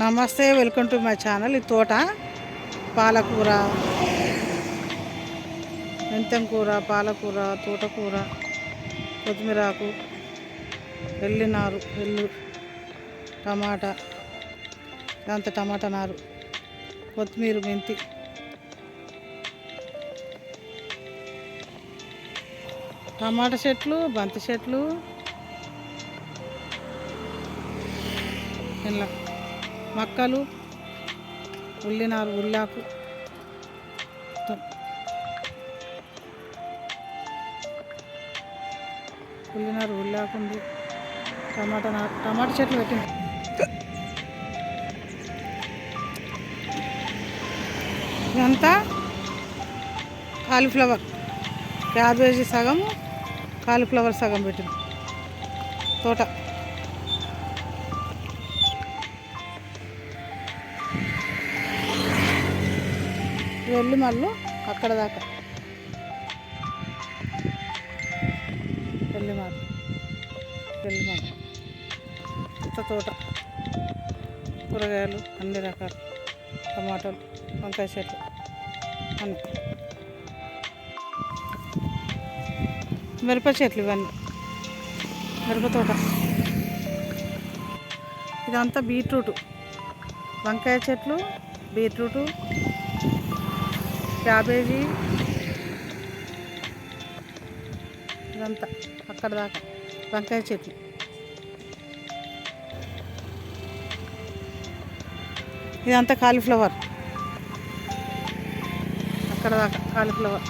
నమస్తే welcome to my channel. ఈ తోట పాలకూర. మెంతం కూర పాలకూర తోటకూర కొత్తిమీరాకు ఎల్లినారు ఎల్లు టమాటా. అంత టమాటా నారు. కొత్తిమీర మెంతి. టమాటా చెట్లు బంతి చెట్లు. ఇలా. మక్కలు ఉల్లినారు ఉల్లాకు. ఉల్లినారు ఉల్లాకు ఉంది. టమాటా నారు టమాటా చెట్లు పెట్టింది. ఇదంతా కాలీఫ్లవర్. క్యాబేజీ సగం కాలీఫ్లవర్ సగం పెట్టింది. తోట. వెళ్ళి మళ్ళు అక్కడ దాకా. వెళ్ళి మారు వెళ్ళి మారు కొత్త తోట. కూరగాయలు అన్ని రకాలు. టమాటాలు వంకాయ చెట్లు. అన్ని. మిరప చెట్లు ఇవన్నీ. మిరప తోట. ఇదంతా బీట్రూట్. వంకాయ చెట్లు బీట్రూటు క్యాబేజీ. ఇదంతా అక్కడ దాకా. వంకాయ చెట్లు ఇదంతా కాలీఫ్లవర్. అక్కడ దాకా కాలీఫ్లవర్.